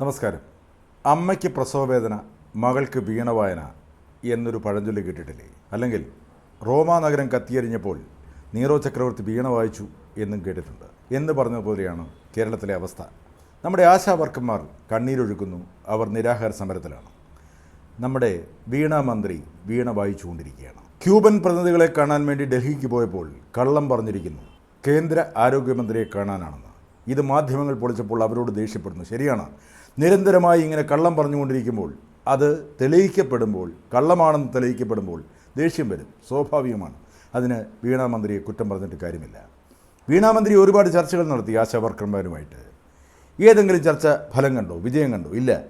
നമസ്കാരം. അമ്മയ്ക്ക് പ്രസവവേദന മകൾക്ക് വീണവായന എന്നൊരു പഴഞ്ചൊല്ലി കേട്ടിട്ടില്ലേ? അല്ലെങ്കിൽ റോമാ നഗരം കത്തിയരിഞ്ഞപ്പോൾ നീറോ ചക്രവർത്തി വീണ വായിച്ചു എന്നും കേട്ടിട്ടുണ്ട്. എന്ന് പറഞ്ഞതുപോലെയാണ് കേരളത്തിലെ അവസ്ഥ. നമ്മുടെ ആശാ വർക്കന്മാർ കണ്ണീരൊഴുക്കുന്നു. അവർ നിരാഹാര സമരത്തിലാണ്. നമ്മുടെ വീണ മന്ത്രി വീണ വായിച്ചുകൊണ്ടിരിക്കുകയാണ് ക്യൂബൻ പ്രതിനിധികളെ കാണാൻ വേണ്ടി ഡൽഹിക്ക് പോയപ്പോൾ കള്ളം പറഞ്ഞിരിക്കുന്നു. കേന്ദ്ര ആരോഗ്യമന്ത്രിയെ കാണാനാണെന്ന്. ഇത് മാധ്യമങ്ങൾ പൊളിച്ചപ്പോൾ അവരോട് ദേഷ്യപ്പെടുന്നു. ശരിയാണ്. നിരന്തരമായി ഇങ്ങനെ കള്ളം പറഞ്ഞുകൊണ്ടിരിക്കുമ്പോൾ അത് തെളിയിക്കപ്പെടുമ്പോൾ കള്ളമാണെന്ന് തെളിയിക്കപ്പെടുമ്പോൾ ദേഷ്യം വരും. സ്വാഭാവികമാണ്. അതിന് വീണാമന്ത്രിയെ കുറ്റം പറഞ്ഞിട്ട് കാര്യമില്ല. വീണാമന്ത്രി ഒരുപാട് ചർച്ചകൾ നടത്തി ആശാവർക്കർമാരുമായിട്ട്. ഏതെങ്കിലും ചർച്ച ഫലം കണ്ടോ? വിജയം കണ്ടോ? ഇല്ല.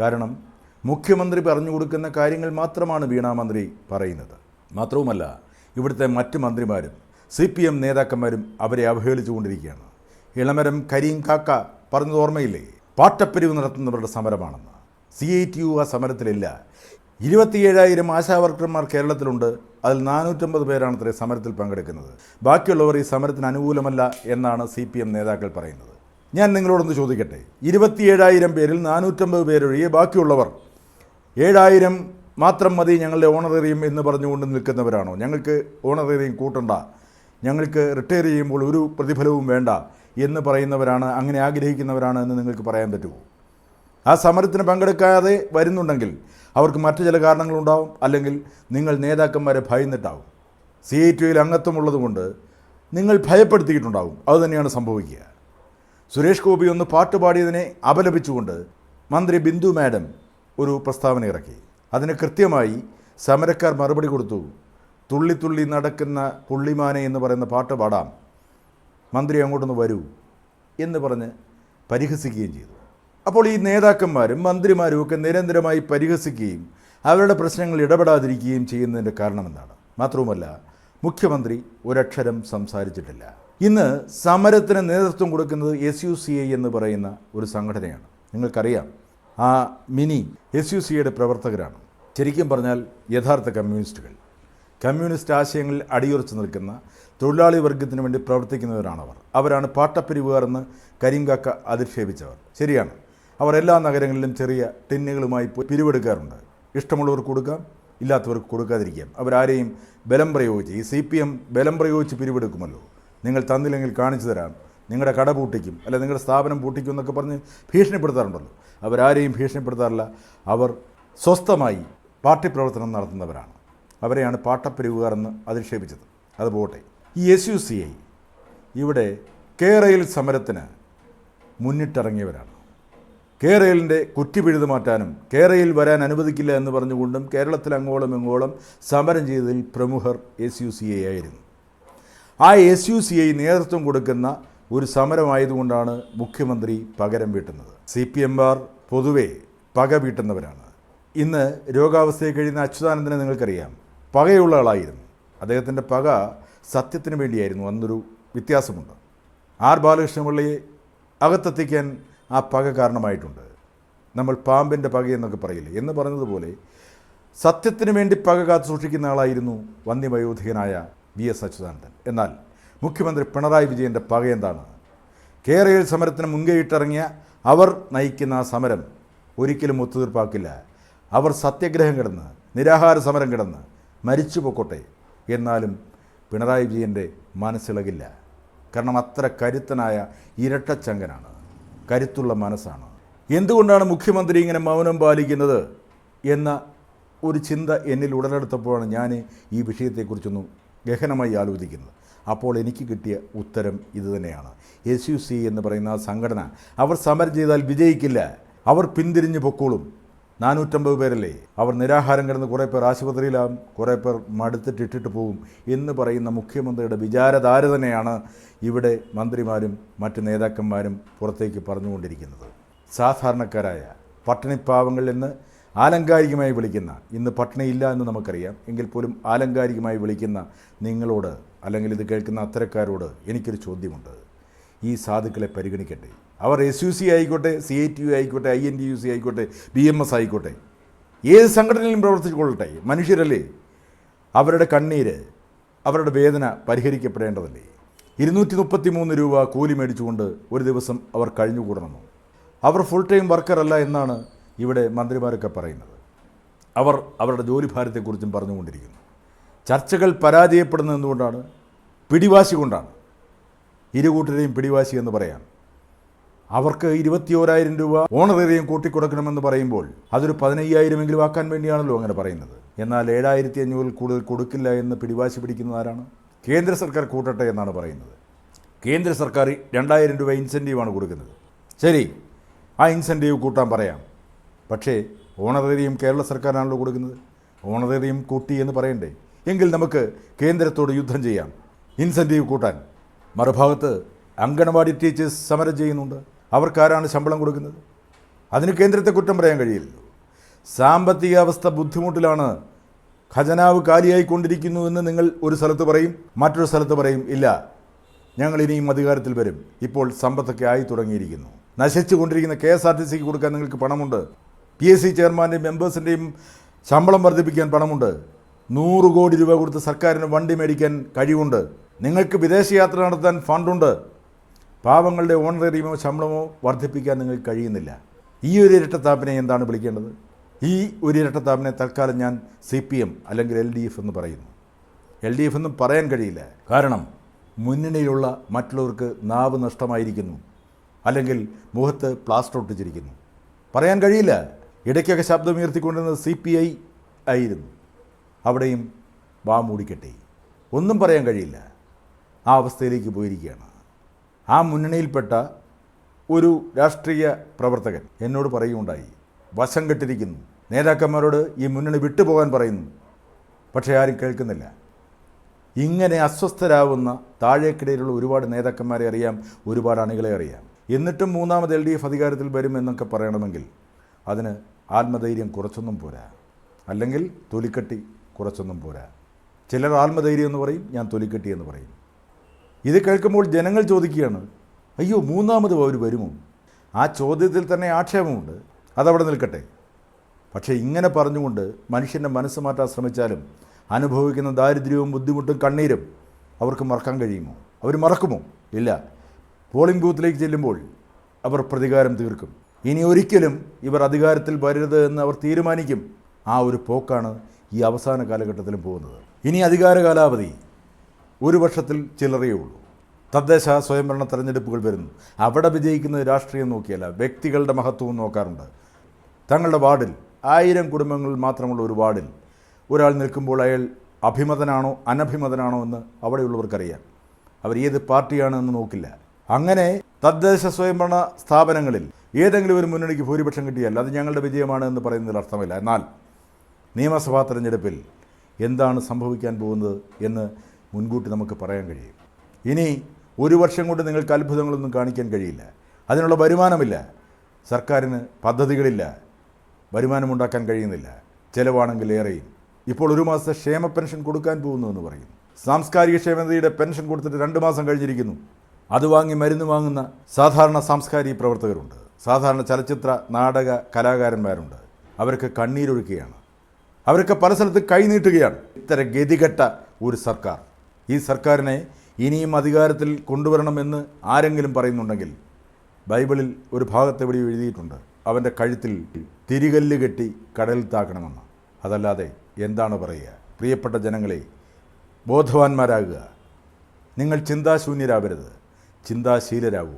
കാരണം മുഖ്യമന്ത്രി പറഞ്ഞു കൊടുക്കുന്ന കാര്യങ്ങൾ മാത്രമാണ് വീണാ മന്ത്രി പറയുന്നത്. മാത്രവുമല്ല ഇവിടുത്തെ മറ്റ് മന്ത്രിമാരും സി പി എം നേതാക്കന്മാരും അവരെ അവഹേളിച്ചുകൊണ്ടിരിക്കുകയാണ്. ഇളമരം കരീം കാക്ക പറഞ്ഞത് ഓർമ്മയില്ലേ? പാട്ടപ്പിരിവ് നടത്തുന്നവരുടെ സമരമാണെന്ന്. സി ഐ ടി യു ആ സമരത്തിലില്ല. ഇരുപത്തിയേഴായിരം ആശാവർക്കർമാർ കേരളത്തിലുണ്ട്. അതിൽ നാനൂറ്റമ്പത് പേരാണ് ഇത്രയും സമരത്തിൽ പങ്കെടുക്കുന്നത്. ബാക്കിയുള്ളവർ ഈ സമരത്തിന് അനുകൂലമല്ല എന്നാണ് സി പി എം നേതാക്കൾ പറയുന്നത്. ഞാൻ നിങ്ങളോടൊന്ന് ചോദിക്കട്ടെ. ഇരുപത്തിയേഴായിരം പേരിൽ നാനൂറ്റമ്പത് പേരൊഴികെ ബാക്കിയുള്ളവർ ഏഴായിരം മാത്രം മതി ഞങ്ങളുടെ ഓണറേറിയം എന്ന് പറഞ്ഞുകൊണ്ട് നിൽക്കുന്നവരാണോ? ഞങ്ങൾക്ക് ഓണറേറിയം കൂട്ടണ്ട. ഞങ്ങൾക്ക് റിട്ടയർ ചെയ്യുമ്പോൾ ഒരു പ്രതിഫലവും വേണ്ട. എന്ന് പറയുന്നവരാണ് അങ്ങനെ ആഗ്രഹിക്കുന്നവരാണ് എന്ന് നിങ്ങൾക്ക് പറയാൻ പറ്റുമോ? ആ സമരത്തിന് പങ്കെടുക്കാതെ വരുന്നുണ്ടെങ്കിൽ അവർക്ക് മറ്റു ചില കാരണങ്ങളുണ്ടാവും. അല്ലെങ്കിൽ നിങ്ങൾ നേതാക്കന്മാരെ ഭയന്നിട്ടാവും. സി ഐ ടിയിൽ അംഗത്വമുള്ളതുകൊണ്ട് നിങ്ങൾ ഭയപ്പെടുത്തിയിട്ടുണ്ടാവും. അതുതന്നെയാണ് സംഭവിക്കുക. സുരേഷ് ഗോപി ഒന്ന് പാട്ടുപാടിയതിനെ അപലപിച്ചുകൊണ്ട് മന്ത്രി ബിന്ദു മാഡം ഒരു പ്രസ്താവന ഇറക്കി. അതിന് കൃത്യമായി സമരക്കാർ മറുപടി കൊടുത്തു. തുള്ളി തുള്ളി നടക്കുന്ന പുള്ളിമാനെ എന്ന് പറയുന്ന പാട്ട് പാടാം. മന്ത്രി അങ്ങോട്ടൊന്ന് വരൂ എന്ന് പറഞ്ഞ് പരിഹസിക്കുകയും ചെയ്തു. അപ്പോൾ ഈ നേതാക്കന്മാരും മന്ത്രിമാരും ഒക്കെ നിരന്തരമായി പരിഹസിക്കുകയും അവരുടെ പ്രശ്നങ്ങൾ ഇടപെടാതിരിക്കുകയും ചെയ്യുന്നതിന്റെ കാരണം എന്താണ്? മാത്രവുമല്ല മുഖ്യമന്ത്രി ഒരക്ഷരം സംസാരിച്ചിട്ടില്ല. ഇന്ന് സമരത്തിന് നേതൃത്വം കൊടുക്കുന്നത് എസ് യു സി ഐ എന്ന് പറയുന്ന ഒരു സംഘടനയാണ്. നിങ്ങൾക്കറിയാം ആ മിനി എസ് യു സി ഐയുടെ പ്രവർത്തകരാണ്. ശരിക്കും പറഞ്ഞാൽ യഥാർത്ഥ കമ്മ്യൂണിസ്റ്റുകൾ. കമ്മ്യൂണിസ്റ്റ് ആശയങ്ങളിൽ അടിയുറച്ചു നിൽക്കുന്ന തൊഴിലാളി വർഗത്തിന് വേണ്ടി പ്രവർത്തിക്കുന്നവരാണവർ. അവരാണ് പാട്ടപ്പിരിവുകാർ എന്ന് കരിങ്കാക്ക അധിക്ഷേപിച്ചവർ. ശരിയാണ്. അവർ എല്ലാ നഗരങ്ങളിലും ചെറിയ ടിന്നുകളുമായി പോയി പിരിവെടുക്കാറുണ്ട്. ഇഷ്ടമുള്ളവർക്ക് കൊടുക്കാം ഇല്ലാത്തവർക്ക് കൊടുക്കാതിരിക്കാം. അവരാരെയും ബലം പ്രയോഗിച്ച് ഈ സി പി എം ബലം പ്രയോഗിച്ച് പിരിവെടുക്കുമല്ലോ. നിങ്ങൾ തന്നില്ലെങ്കിൽ കാണിച്ചു തരാം. നിങ്ങളുടെ കട പൂട്ടിക്കും അല്ല നിങ്ങളുടെ സ്ഥാപനം പൂട്ടിക്കും എന്നൊക്കെ പറഞ്ഞ് ഭീഷണിപ്പെടുത്താറുണ്ടല്ലോ. അവരാരെയും ഭീഷണിപ്പെടുത്താറില്ല. അവർ സ്വസ്ഥമായി പാർട്ടി പ്രവർത്തനം നടത്തുന്നവരാണ്. അവരെയാണ് പാട്ടപ്പിരിവുകാർ എന്ന് അധിക്ഷേപിച്ചത്. അത് പോട്ടെ. ഈ എസ് യു സി ഐ ഇവിടെ കേരയിൽ സമരത്തിന് മുന്നിട്ടിറങ്ങിയവരാണ്. കേരളിന്റെ കുറ്റിപിഴുത് മാറ്റാനും കേരയിൽ വരാൻ അനുവദിക്കില്ല എന്ന് പറഞ്ഞുകൊണ്ടും കേരളത്തിൽ അങ്ങോളം ഇങ്ങോളം സമരം ചെയ്തതിൽ പ്രമുഖർ എസ് യു സി ഐ ആയിരുന്നു. ആ എസ് യു സി ഐ നേതൃത്വം കൊടുക്കുന്ന ഒരു സമരമായതുകൊണ്ടാണ് മുഖ്യമന്ത്രി പകരം വീട്ടുന്നത്. സി പി എംമാർ പൊതുവെ പക വീട്ടുന്നവരാണ്. ഇന്ന് രോഗാവസ്ഥയെ കഴിയുന്ന അച്യുതാനന്ദനെ നിങ്ങൾക്കറിയാം. പകയുള്ള ആളായിരുന്നു. അദ്ദേഹത്തിന്റെ പക സത്യത്തിന് വേണ്ടിയായിരുന്നു. അന്നൊരു വ്യത്യാസമുണ്ട്. ആർ ബാലകൃഷ്ണപിള്ളിയെ അകത്തെത്തിക്കാൻ ആ പക കാരണമായിട്ടുണ്ട്. നമ്മൾ പാമ്പിന്റെ പകയെന്നൊക്കെ പറയില്ലേ? എന്ന് പറഞ്ഞതുപോലെ സത്യത്തിന് വേണ്ടി പക കാത്തു സൂക്ഷിക്കുന്ന ആളായിരുന്നു വന്യവയോധികനായ വി എസ് അച്യുതാനന്ദൻ. എന്നാൽ മുഖ്യമന്ത്രി പിണറായി വിജയന്റെ പക എന്താണ്? കേരയിൽ സമരത്തിന് മുൻകൈയിട്ടിറങ്ങിയ അവർ നയിക്കുന്ന ആ സമരം ഒരിക്കലും ഒത്തുതീർപ്പാക്കില്ല. അവർ സത്യഗ്രഹം കിടന്ന് നിരാഹാര സമരം കിടന്ന് മരിച്ചു പൊക്കോട്ടെ. എന്നാലും പിണറായി വിജയന്റെ മനസ്സിളകില്ല. കാരണം അത്ര കരുത്തനായ ഇരട്ടച്ചങ്കനാണ് കരുത്തുള്ള മനസ്സാണ്. എന്തുകൊണ്ടാണ് മുഖ്യമന്ത്രി ഇങ്ങനെ മൗനം പാലിക്കുന്നത് എന്ന ഒരു ചിന്ത എന്നിൽ ഉടലെടുത്തപ്പോഴാണ് ഞാൻ ഈ വിഷയത്തെക്കുറിച്ചൊന്നും ഗഹനമായി ആലോചിക്കുന്നത്. അപ്പോൾ എനിക്ക് കിട്ടിയ ഉത്തരം ഇതുതന്നെയാണ് എസ് യു സി എന്ന് പറയുന്ന ആ സംഘടന അവർ സമരം ചെയ്താൽ വിജയിക്കില്ല. അവർ പിന്തിരിഞ്ഞു പൊക്കോളും. നാനൂറ്റമ്പത് പേരല്ലേ? അവർ നിരാഹാരം കിടന്ന് കുറേ പേർ ആശുപത്രിയിലാവും കുറേ പേർ മടുത്തിട്ട് ഇട്ടിട്ട് പോകും എന്ന് പറയുന്ന മുഖ്യമന്ത്രിയുടെ വിചാരധാര തന്നെയാണ് ഇവിടെ മന്ത്രിമാരും മറ്റ് നേതാക്കന്മാരും പുറത്തേക്ക് പറഞ്ഞുകൊണ്ടിരിക്കുന്നത്. സാധാരണക്കാരായ പട്ടിണിപ്പാവങ്ങളിൽ നിന്ന് ആലങ്കാരികമായി വിളിക്കുന്ന ഇന്ന് പട്ടിണിയില്ല എന്ന് നമുക്കറിയാം എങ്കിൽ പോലും ആലങ്കാരികമായി വിളിക്കുന്ന നിങ്ങളോട് അല്ലെങ്കിൽ ഇത് കേൾക്കുന്ന അത്തരക്കാരോട് എനിക്കൊരു ചോദ്യമുണ്ട്. ഈ സാധുക്കളെ പരിഗണിക്കട്ടെ. അവർ എസ് യു സി ആയിക്കോട്ടെ സി ഐ ടി യു ആയിക്കോട്ടെ I N T U C ആയിക്കോട്ടെ ബി എം എസ് ആയിക്കോട്ടെ ഏത് സംഘടനയിലും പ്രവർത്തിച്ചുകൊള്ളട്ടെ മനുഷ്യരല്ലേ? അവരുടെ കണ്ണീര് അവരുടെ വേദന പരിഹരിക്കപ്പെടേണ്ടതല്ലേ? ഇരുന്നൂറ്റി മുപ്പത്തി മൂന്ന് രൂപ കൂലി മേടിച്ചുകൊണ്ട് ഒരു ദിവസം അവർ കഴിഞ്ഞുകൂടണമോ? അവർ ഫുൾ ടൈം വർക്കറല്ല എന്നാണ് ഇവിടെ മന്ത്രിമാരൊക്കെ പറയുന്നത്. അവർ അവരുടെ ജോലിഭാരത്തെക്കുറിച്ചും പറഞ്ഞുകൊണ്ടിരിക്കുന്നു. ചർച്ചകൾ പരാജയപ്പെടുന്നത് എന്തുകൊണ്ടാണ് പിടിവാശി കൊണ്ടാണ്. ഇരു കൂട്ടരെയും പിടിവാശി എന്ന് പറയാം. അവർക്ക് ഇരുപത്തിയോരായിരം രൂപ ഓണറേറിയം കൂട്ടിക്കൊടുക്കണമെന്ന് പറയുമ്പോൾ അതൊരു പതിനയ്യായിരമെങ്കിലും ആക്കാൻ വേണ്ടിയാണല്ലോ അങ്ങനെ പറയുന്നത്. എന്നാൽ ഏഴായിരത്തി അഞ്ഞൂറിൽ കൂടുതൽ കൊടുക്കില്ല എന്ന് പിടിവാശി പിടിക്കുന്നത് ആരാണ്? കേന്ദ്ര സർക്കാർ കൂട്ടട്ടെ എന്നാണ് പറയുന്നത്. കേന്ദ്ര സർക്കാർ രണ്ടായിരം രൂപ ഇൻസെന്റീവാണ് കൊടുക്കുന്നത്. ശരി ആ ഇൻസെന്റീവ് കൂട്ടാൻ പറയാം. പക്ഷേ ഓണറേറിയം കേരള സർക്കാരാണല്ലോ കൊടുക്കുന്നത്. ഓണറേറിയം കൂട്ടി എന്ന് പറയണ്ടേ? എങ്കിൽ നമുക്ക് കേന്ദ്രത്തോട് യുദ്ധം ചെയ്യാം. ഇൻസെന്റീവ് കൂട്ടാൻ. മറുഭാഗത്ത് അങ്കണവാടി ടീച്ചേഴ്സ് സമരം ചെയ്യുന്നുണ്ട്. അവർക്കാരാണ് ശമ്പളം കൊടുക്കുന്നത്. അതിന് കേന്ദ്രത്തെ കുറ്റം പറയാൻ കഴിയില്ലല്ലോ സാമ്പത്തിക അവസ്ഥ ബുദ്ധിമുട്ടിലാണ് ഖജനാവ് കാലിയായിക്കൊണ്ടിരിക്കുന്നു എന്ന് നിങ്ങൾ ഒരു സ്ഥലത്ത് പറയും മറ്റൊരു സ്ഥലത്ത് പറയും ഇല്ല. ഞങ്ങൾ ഇനിയും അധികാരത്തിൽ വരും. ഇപ്പോൾ സമ്പത്തൊക്കെ ആയി തുടങ്ങിയിരിക്കുന്നു. നശിച്ചുകൊണ്ടിരിക്കുന്ന കെ എസ് ആർ ടി സിക്ക് കൊടുക്കാൻ നിങ്ങൾക്ക് പണമുണ്ട്. പി എസ് സി ചെയർമാന്റെയും മെമ്പേഴ്സിന്റെയും ശമ്പളം വർദ്ധിപ്പിക്കാൻ പണമുണ്ട്. നൂറ് കോടി രൂപ കൊടുത്ത് സർക്കാരിന് വണ്ടി മേടിക്കാൻ കഴിവുണ്ട്. നിങ്ങൾക്ക് വിദേശയാത്ര നടത്താൻ ഫണ്ടുണ്ട്. പാവങ്ങളുടെ ഓണറേറിയമോ ശമ്പളമോ വർദ്ധിപ്പിക്കാൻ നിങ്ങൾക്ക് കഴിയുന്നില്ല. ഈ ഒരു ഇരട്ടത്താപ്പിനെ എന്താണ് വിളിക്കേണ്ടത്? ഈ ഒരു ഇരട്ടത്താപ്പിനെ തൽക്കാലം ഞാൻ സി പി എം അല്ലെങ്കിൽ എൽ ഡി എഫ് എന്ന് പറയുന്നു. എൽ ഡി എഫ് എന്നും പറയാൻ കഴിയില്ല. കാരണം മുന്നണിയിലുള്ള മറ്റുള്ളവർക്ക് നാവ് നഷ്ടമായിരിക്കുന്നു. അല്ലെങ്കിൽ മുഖത്ത് പ്ലാസ്റ്റർ ഒട്ടിച്ചിരിക്കുന്നു. പറയാൻ കഴിയില്ല. ഇടയ്ക്കൊക്കെ ശബ്ദം ഉയർത്തിക്കൊണ്ടിരുന്നത് സി പി ഐ ആയിരുന്നു. അവിടെയും വാമൂടിക്കട്ടെ ഒന്നും പറയാൻ കഴിയില്ല. ആ അവസ്ഥയിലേക്ക് പോയിരിക്കുകയാണ്. ആ മുന്നണിയിൽപ്പെട്ട ഒരു രാഷ്ട്രീയ പ്രവർത്തകൻ എന്നോട് പറയുകയുണ്ടായി. വശം കെട്ടിരിക്കുന്നു. നേതാക്കന്മാരോട് ഈ മുന്നണി വിട്ടുപോകാൻ പറയുന്നു. പക്ഷേ ആരും കേൾക്കുന്നില്ല. ഇങ്ങനെ അസ്വസ്ഥരാകുന്ന താഴേക്കിടയിലുള്ള ഒരുപാട് നേതാക്കന്മാരെ അറിയാം ഒരുപാട് അണികളെ അറിയാം. എന്നിട്ടും മൂന്നാമത് എൽ ഡി എഫ് അധികാരത്തിൽ വരുമെന്നൊക്കെ പറയണമെങ്കിൽ അതിന് ആത്മധൈര്യം കുറച്ചൊന്നും പോരാ. അല്ലെങ്കിൽ തൊലിക്കെട്ടി കുറച്ചൊന്നും പോരാ. ചിലർ ആത്മധൈര്യം എന്ന് പറയും ഞാൻ തൊലിക്കെട്ടി എന്ന് പറയും. ഇത് കേൾക്കുമ്പോൾ ജനങ്ങൾ ചോദിക്കുകയാണ് അയ്യോ മൂന്നാമത് അവർ വരുമോ? ആ ചോദ്യത്തിൽ തന്നെ ആക്ഷേപമുണ്ട്. അതവിടെ നിൽക്കട്ടെ. പക്ഷേ ഇങ്ങനെ പറഞ്ഞുകൊണ്ട് മനുഷ്യന്റെ മനസ്സ് മാറ്റാൻ ശ്രമിച്ചാലും അനുഭവിക്കുന്ന ദാരിദ്ര്യവും ബുദ്ധിമുട്ടും കണ്ണീരും അവർക്ക് മറക്കാൻ കഴിയുമോ? അവർ മറക്കുമോ? ഇല്ല. പോളിംഗ് ബൂത്തിലേക്ക് ചെല്ലുമ്പോൾ അവർ പ്രതികാരം തീർക്കും. ഇനി ഒരിക്കലും ഇവർ അധികാരത്തിൽ വരരുത് എന്ന് അവർ തീരുമാനിക്കും. ആ ഒരു പോക്കാണ് ഈ അവസാന കാലഘട്ടത്തിലും പോകുന്നത്. ഇനി അധികാര കാലാവധി. ഒരു വർഷത്തിൽ ചിലറേ ഉള്ളൂ. തദ്ദേശ സ്വയംഭരണ തെരഞ്ഞെടുപ്പുകൾ വരുന്നു. അവിടെ വിജയിക്കുന്ന രാഷ്ട്രീയം നോക്കിയല്ല വ്യക്തികളുടെ മഹത്വവും നോക്കാറുണ്ട്. തങ്ങളുടെ വാർഡിൽ ആയിരം കുടുംബങ്ങൾ മാത്രമുള്ള ഒരു വാർഡിൽ ഒരാൾ നിൽക്കുമ്പോൾ അയാൾ അഭിമതനാണോ അനഭിമതനാണോ എന്ന് അവിടെയുള്ളവർക്കറിയാം. അവർ ഏത് പാർട്ടിയാണ് എന്ന് നോക്കില്ല. അങ്ങനെ തദ്ദേശ സ്വയംഭരണ സ്ഥാപനങ്ങളിൽ ഏതെങ്കിലും ഒരു മുന്നണിക്ക് ഭൂരിപക്ഷം കിട്ടിയാൽ അത് ഞങ്ങളുടെ വിജയമാണ് എന്ന് പറയുന്നതിൽ അർത്ഥമില്ല. എന്നാൽ നിയമസഭാ തെരഞ്ഞെടുപ്പിൽ എന്താണ് സംഭവിക്കാൻ പോകുന്നത് എന്ന് മുൻകൂട്ടി നമുക്ക് പറയാൻ കഴിയും. ഇനി ഒരു വർഷം കൊണ്ട് നിങ്ങൾക്ക് അത്ഭുതങ്ങളൊന്നും കാണിക്കാൻ കഴിയില്ല. അതിനുള്ള വരുമാനമില്ല. സർക്കാരിന് പദ്ധതികളില്ല. വരുമാനമുണ്ടാക്കാൻ കഴിയുന്നില്ല. ചിലവാണെങ്കിൽ ഏറെയും. ഇപ്പോൾ ഒരു മാസത്തെ ക്ഷേമ പെൻഷൻ കൊടുക്കാൻ പോകുന്നു എന്ന് പറയുന്നു സാംസ്കാരിക ക്ഷേമനിധിയുടെ പെൻഷൻ കൊടുത്തിട്ട് രണ്ട് മാസം കഴിഞ്ഞിരിക്കുന്നു. അത് വാങ്ങി മരുന്ന് വാങ്ങുന്ന സാധാരണ സാംസ്കാരിക പ്രവർത്തകരുണ്ട്. സാധാരണ ചലച്ചിത്ര നാടക കലാകാരന്മാരുണ്ട്. അവർക്ക് കണ്ണീരൊഴുക്കുകയാണ്. അവരൊക്കെ പല സ്ഥലത്ത് കൈനീട്ടുകയാണ് ഇത്തരം ഗതികെട്ട ഒരു സർക്കാർ. ഈ സർക്കാരിനെ ഇനിയും അധികാരത്തിൽ കൊണ്ടുവരണമെന്ന് ആരെങ്കിലും പറയുന്നുണ്ടെങ്കിൽ ബൈബിളിൽ ഒരു ഭാഗത്തെവിടെ എഴുതിയിട്ടുണ്ട്. അവന്റെ കഴുത്തിൽ തിരികല്ല് കെട്ടി കടലിൽ താക്കണമെന്ന്. അതല്ലാതെ എന്താണ് പറയുക? പ്രിയപ്പെട്ട ജനങ്ങളെ ബോധവാന്മാരാകുക. നിങ്ങൾ ചിന്താശൂന്യരാവരുത്. ചിന്താശീലരാകൂ.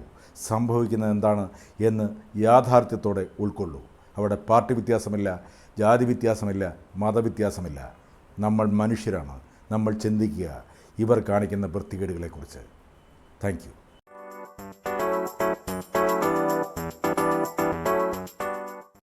സംഭവിക്കുന്നത് എന്താണ് എന്ന് യാഥാർത്ഥ്യത്തോടെ ഉൾക്കൊള്ളൂ. അവിടെ പാർട്ടി വ്യത്യാസമില്ല ജാതി വ്യത്യാസമില്ല മതവ്യത്യാസമില്ല. നമ്മൾ മനുഷ്യരാണ്. നമ്മൾ ചിന്തിക്കുക. ഇവർ കാണിക്കുന്ന വൃത്തികേടുകളെക്കുറിച്ച്. Thank you.